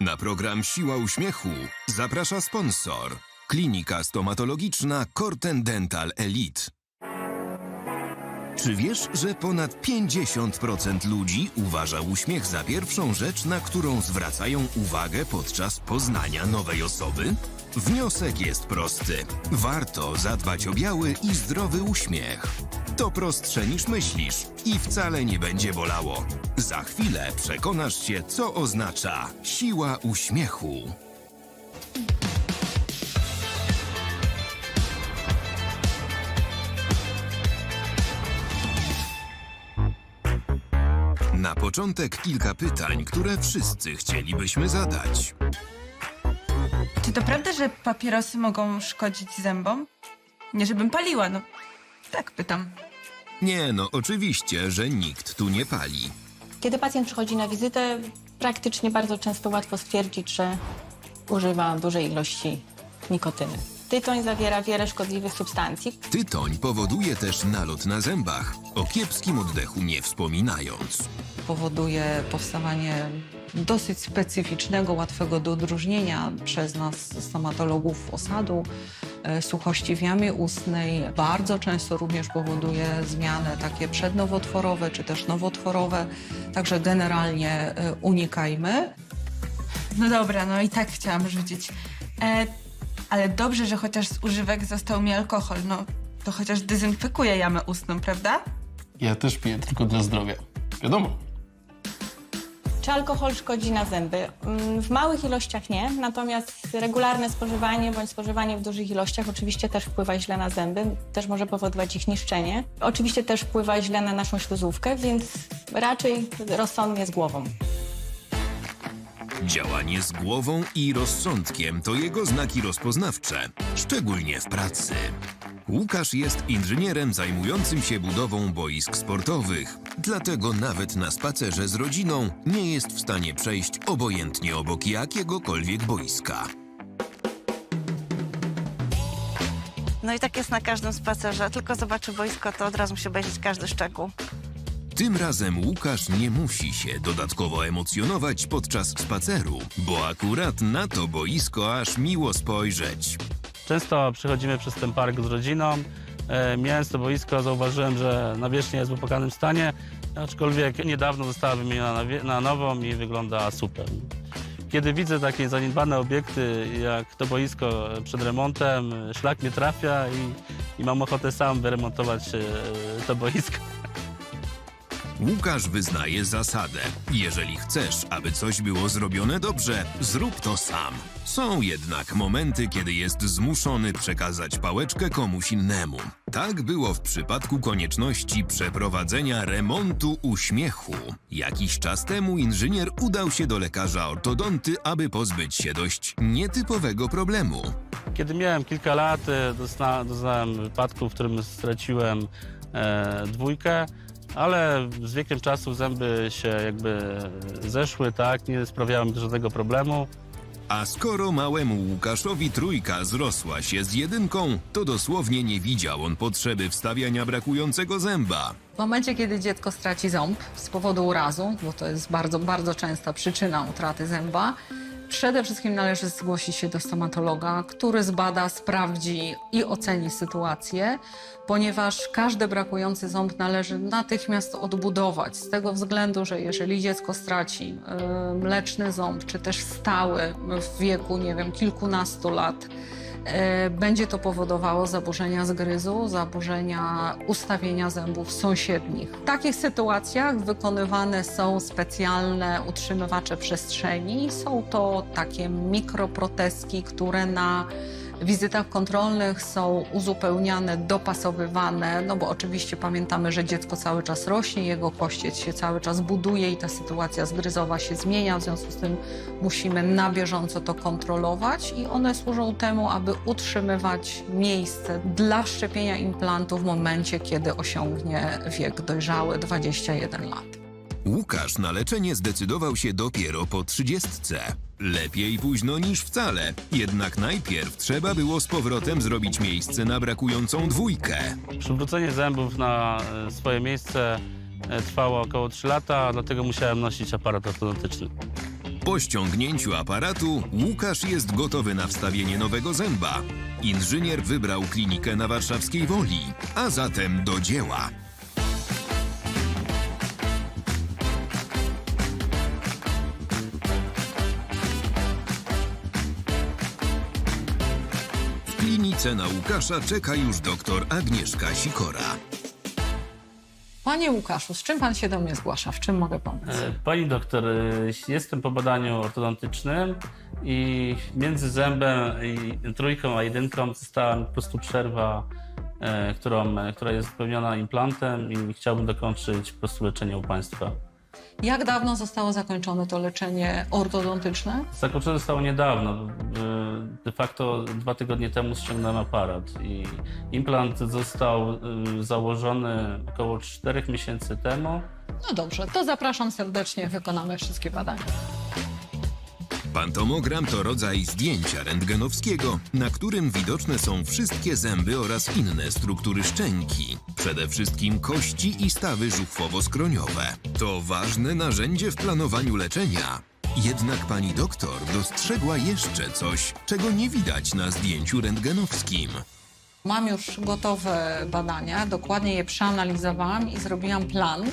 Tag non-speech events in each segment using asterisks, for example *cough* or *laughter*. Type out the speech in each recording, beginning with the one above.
Na program Siła Uśmiechu zaprasza sponsor. Klinika stomatologiczna Corten Dental Elite. Czy wiesz, że ponad 50% ludzi uważa uśmiech za pierwszą rzecz, na którą zwracają uwagę podczas poznania nowej osoby? Wniosek jest prosty. Warto zadbać o biały i zdrowy uśmiech. To prostsze niż myślisz i wcale nie będzie bolało. Za chwilę przekonasz się, co oznacza siła uśmiechu. Na początek kilka pytań, które wszyscy chcielibyśmy zadać. Czy to prawda, że papierosy mogą szkodzić zębom? Nie żebym paliła, no. Tak pytam. Nie, no oczywiście, że nikt tu nie pali. Kiedy pacjent przychodzi na wizytę, praktycznie bardzo często łatwo stwierdzić, że używa dużej ilości nikotyny. Tytoń zawiera wiele szkodliwych substancji. Tytoń powoduje też nalot na zębach, o kiepskim oddechu nie wspominając. powoduje powstawanie dosyć specyficznego, łatwego do odróżnienia przez nas stomatologów osadu, suchości w jamie ustnej. Bardzo często również powoduje zmiany takie przednowotworowe czy też nowotworowe, także generalnie e, unikajmy. No dobra, no i tak chciałam rzucić. E, ale dobrze, że chociaż z używek został mi alkohol. No, to chociaż dezynfekuje jamę ustną, prawda? Ja też piję tylko dla zdrowia. Wiadomo. Czy alkohol szkodzi na zęby? Mm, W małych ilościach nie, natomiast regularne spożywanie bądź spożywanie w dużych ilościach oczywiście też wpływa źle na zęby, też może powodować ich niszczenie. Oczywiście też wpływa źle na naszą śluzówkę, więc raczej rozsądnie z głową. Działanie z głową i rozsądkiem to jego znaki rozpoznawcze, szczególnie w pracy. Łukasz jest inżynierem zajmującym się budową boisk sportowych, dlatego nawet na spacerze z rodziną nie jest w stanie przejść obojętnie obok jakiegokolwiek boiska. No i tak jest na każdym spacerze. Tylko zobaczy boisko, to od razu musi obejrzeć każdy szczegół. Tym razem Łukasz nie musi się dodatkowo emocjonować podczas spaceru, bo akurat na to boisko aż miło spojrzeć. Często przechodzimy przez ten park z rodziną. E, Mijając to boisko zauważyłem, że nawierzchnia jest w opłakanym stanie, aczkolwiek niedawno została wymieniona na, na nową i wygląda super. Kiedy widzę takie zaniedbane obiekty jak to boisko przed remontem, szlak mnie trafia i, i mam ochotę sam wyremontować e, to boisko. Łukasz wyznaje zasadę. Jeżeli chcesz, aby coś było zrobione dobrze, zrób to sam. Są jednak momenty, kiedy jest zmuszony przekazać pałeczkę komuś innemu. Tak było w przypadku konieczności przeprowadzenia remontu uśmiechu. Jakiś czas temu inżynier udał się do lekarza ortodonty, aby pozbyć się dość nietypowego problemu. Kiedy miałem kilka lat, e, dozna, doznałem wypadku, w którym straciłem e, dwójkę, ale z wiekiem czasu zęby się jakby zeszły, tak, nie sprawiały mi żadnego problemu. A skoro małemu Łukaszowi trójka zrosła się z jedynką, to dosłownie nie widział on potrzeby wstawiania brakującego zęba. W momencie, kiedy dziecko straci ząb z powodu urazu, bo to jest bardzo, bardzo częsta przyczyna utraty zęba, przede wszystkim należy zgłosić się do stomatologa, który zbada, sprawdzi i oceni sytuację, ponieważ każdy brakujący ząb należy natychmiast odbudować. Z tego względu, że jeżeli dziecko straci y, mleczny ząb, czy też stały w wieku, nie wiem, kilkunastu lat, E, Będzie to powodowało zaburzenia zgryzu, zaburzenia ustawienia zębów sąsiednich. W takich sytuacjach wykonywane są specjalne utrzymywacze przestrzeni. Są to takie mikroproteski, które na wizytach kontrolnych są uzupełniane, dopasowywane, no bo oczywiście pamiętamy, że dziecko cały czas rośnie, jego kościec się cały czas buduje i ta sytuacja zgryzowa się zmienia, w związku z tym musimy na bieżąco to kontrolować i one służą temu, aby utrzymywać miejsce dla wszczepienia implantu w momencie, kiedy osiągnie wiek dojrzały 21 lat. Łukasz na leczenie zdecydował się dopiero po trzydziestce. Lepiej późno niż wcale, jednak najpierw trzeba było z powrotem zrobić miejsce na brakującą dwójkę. Przywrócenie zębów na e, swoje miejsce e, trwało około 3 lata, dlatego musiałem nosić aparat ortodontyczny. Po ściągnięciu aparatu Łukasz jest gotowy na wstawienie nowego zęba. Inżynier wybrał klinikę na warszawskiej Woli, a zatem do dzieła. Klinice na Łukasza czeka już doktor Agnieszka Sikora. Panie Łukaszu, z czym pan się do mnie zgłasza? W czym mogę pomóc? E, Pani doktor, e, jestem po badaniu ortodontycznym i między zębem i trójką a jedynką została mi po prostu przerwa, e, którą, która jest wypełniona implantem i chciałbym dokończyć po prostu leczenie u Państwa. Jak dawno zostało zakończone to leczenie ortodontyczne? Zakończone zostało niedawno. E, De facto dwa tygodnie temu ściągnąłem aparat i implant został e, założony około 4 miesięcy temu. No dobrze, to zapraszam serdecznie, wykonamy wszystkie badania. Pantomogram to rodzaj zdjęcia rentgenowskiego, na którym widoczne są wszystkie zęby oraz inne struktury szczęki, przede wszystkim kości i stawy żuchwowo-skroniowe. To ważne narzędzie w planowaniu leczenia. Jednak pani doktor dostrzegła jeszcze coś, czego nie widać na zdjęciu rentgenowskim. Mam już gotowe badania, dokładnie je przeanalizowałam i zrobiłam plan.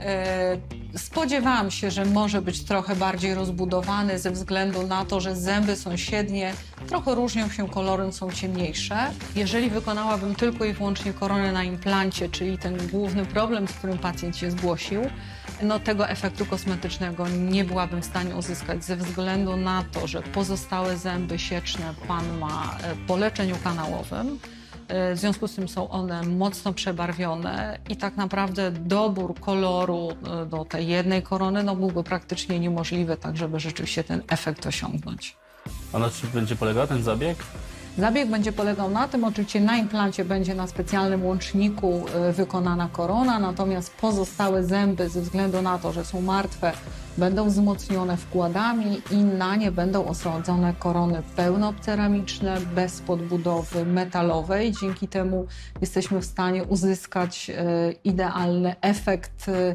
E, Spodziewałam się, że może być trochę bardziej rozbudowany ze względu na to, że zęby sąsiednie trochę różnią się kolorem, są ciemniejsze. Jeżeli wykonałabym tylko i wyłącznie koronę na implancie, czyli ten główny problem, z którym pacjent się zgłosił, no tego efektu kosmetycznego nie byłabym w stanie uzyskać ze względu na to, że pozostałe zęby sieczne pan ma e, po leczeniu kanałowym. E, W związku z tym są one mocno przebarwione i tak naprawdę dobór koloru e, do tej jednej korony no, byłby praktycznie niemożliwy, tak żeby rzeczywiście ten efekt osiągnąć. A na czym będzie polegał ten zabieg? Zabieg będzie polegał na tym, oczywiście na implancie będzie na specjalnym łączniku e, wykonana korona, natomiast pozostałe zęby ze względu na to, że są martwe, będą wzmocnione wkładami i na nie będą osadzone korony pełnoceramiczne, bez podbudowy metalowej. Dzięki temu jesteśmy w stanie uzyskać e, idealny efekt e,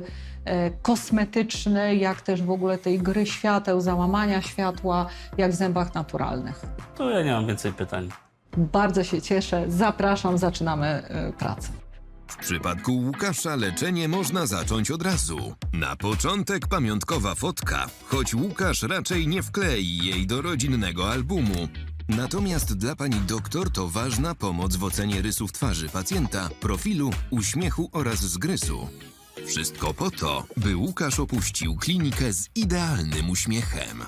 kosmetyczny, jak też w ogóle tej gry świateł, załamania światła, jak w zębach naturalnych. To ja nie mam więcej pytań. Bardzo się cieszę. Zapraszam, zaczynamy y, pracę. W przypadku Łukasza leczenie można zacząć od razu. Na początek pamiątkowa fotka, choć Łukasz raczej nie wklei jej do rodzinnego albumu. Natomiast dla pani doktor to ważna pomoc w ocenie rysów twarzy pacjenta, profilu, uśmiechu oraz zgryzu. Wszystko po to, by Łukasz opuścił klinikę z idealnym uśmiechem.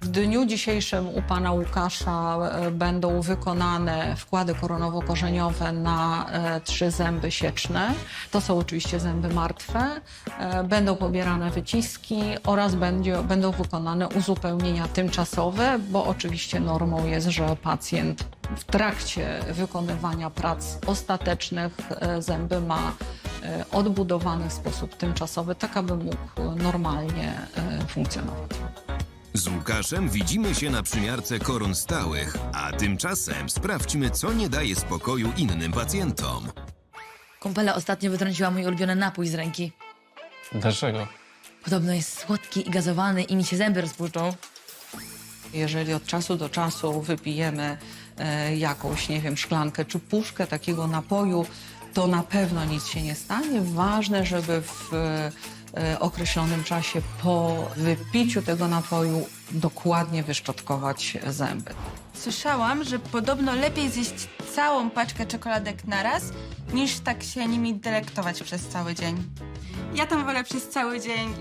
W dniu dzisiejszym u pana Łukasza e, będą wykonane wkłady koronowo-korzeniowe na e, trzy zęby sieczne. To są oczywiście zęby martwe. E, Będą pobierane wyciski oraz będzie, będą wykonane uzupełnienia tymczasowe, bo oczywiście normą jest, że pacjent w trakcie wykonywania prac ostatecznych zęby ma odbudowany w sposób tymczasowy, tak aby mógł normalnie e, funkcjonować. Z Łukaszem widzimy się na przymiarce koron stałych, a tymczasem sprawdźmy, co nie daje spokoju innym pacjentom. Kąpela ostatnio wytrąciła mój ulubiony napój z ręki. Dlaczego? Podobno jest słodki i gazowany i mi się zęby rozpuszczą. Jeżeli od czasu do czasu wypijemy e, jakąś, nie wiem, szklankę czy puszkę takiego napoju, to na pewno nic się nie stanie. Ważne, żeby w e, określonym czasie po wypiciu tego napoju dokładnie wyszczotkować zęby. Słyszałam, że podobno lepiej zjeść całą paczkę czekoladek naraz, niż tak się nimi delektować przez cały dzień. Ja tam wolę przez cały dzień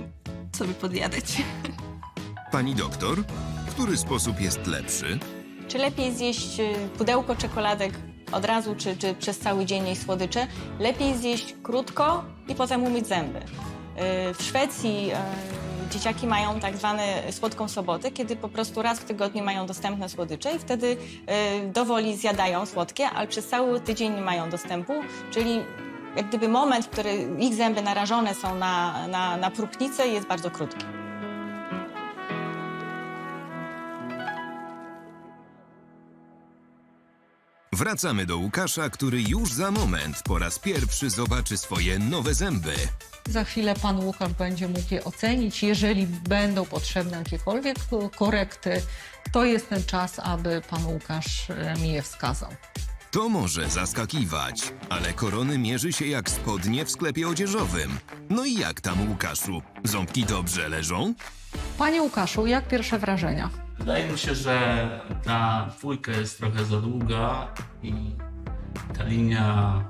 sobie podjadać. *laughs* Pani doktor, który sposób jest lepszy? Czy lepiej zjeść y, pudełko czekoladek od razu, czy, czy przez cały dzień jej słodycze? Lepiej zjeść krótko i potem umyć zęby. Y, W Szwecji y, dzieciaki mają tak zwane słodką sobotę, kiedy po prostu raz w tygodniu mają dostępne słodycze i wtedy y, do woli zjadają słodkie, ale przez cały tydzień nie mają dostępu, czyli jak gdyby moment, w który ich zęby narażone są na, na, na próchnicę jest bardzo krótki. Wracamy do Łukasza, który już za moment po raz pierwszy zobaczy swoje nowe zęby. Za chwilę pan Łukasz będzie mógł je ocenić. Jeżeli będą potrzebne jakiekolwiek korekty, to jest ten czas, aby pan Łukasz e, mi je wskazał. To może zaskakiwać, ale korony mierzy się jak spodnie w sklepie odzieżowym. No i jak tam, Łukaszu? Ząbki dobrze leżą? Panie Łukaszu, jak pierwsze wrażenia? Wydaje mi się, że ta dwójka jest trochę za długa i ta linia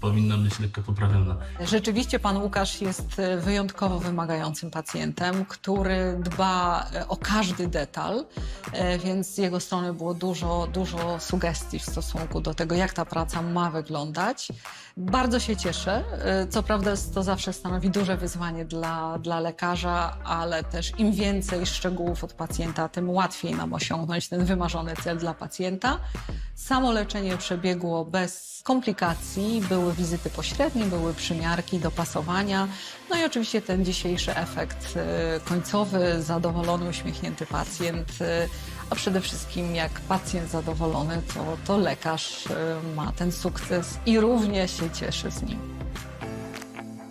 powinna być lekko poprawiona. Rzeczywiście pan Łukasz jest e, wyjątkowo wymagającym pacjentem, który dba e, o każdy detal, e, więc z jego strony było dużo, dużo sugestii w stosunku do tego, jak ta praca ma wyglądać. Bardzo się cieszę. Co prawda to zawsze stanowi duże wyzwanie dla, dla lekarza, ale też im więcej szczegółów od pacjenta, tym łatwiej nam osiągnąć ten wymarzony cel dla pacjenta. Samo leczenie przebiegło bez komplikacji, były wizyty pośrednie, były przymiarki, dopasowania, no i oczywiście ten dzisiejszy efekt e, końcowy, zadowolony, uśmiechnięty pacjent, e, a przede wszystkim jak pacjent zadowolony, to, to lekarz e, ma ten sukces i również się cieszy z nim.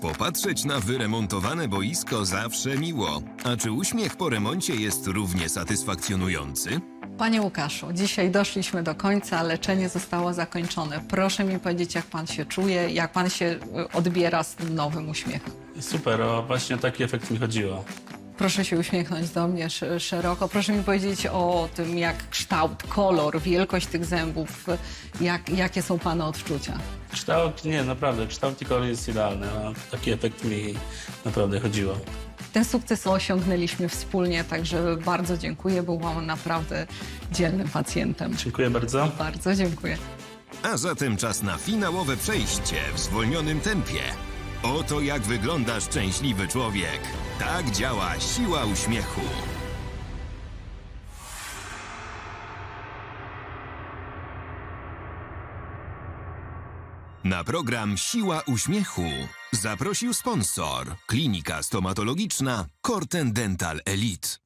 Popatrzeć na wyremontowane boisko zawsze miło. A czy uśmiech po remoncie jest równie satysfakcjonujący? Panie Łukaszu, dzisiaj doszliśmy do końca, leczenie zostało zakończone. Proszę mi powiedzieć, jak pan się czuje, jak pan się e, odbiera z tym nowym uśmiechem. Super, o właśnie o taki efekt mi chodziło. Proszę się uśmiechnąć do mnie sz- szeroko. Proszę mi powiedzieć o tym, jak kształt, kolor, wielkość tych zębów, jak, jakie są Pana odczucia. Kształt, nie, naprawdę, kształt i kolor jest idealny, taki efekt mi naprawdę chodziło. Ten sukces osiągnęliśmy wspólnie, także bardzo dziękuję. Był Pan naprawdę dzielnym pacjentem. Dziękuję bardzo. Bardzo dziękuję. A zatem czas na finałowe przejście w zwolnionym tempie. Oto jak wygląda szczęśliwy człowiek. Tak działa siła uśmiechu. Na program Siła Uśmiechu zaprosił sponsor Klinika Stomatologiczna Corten Dental Elite.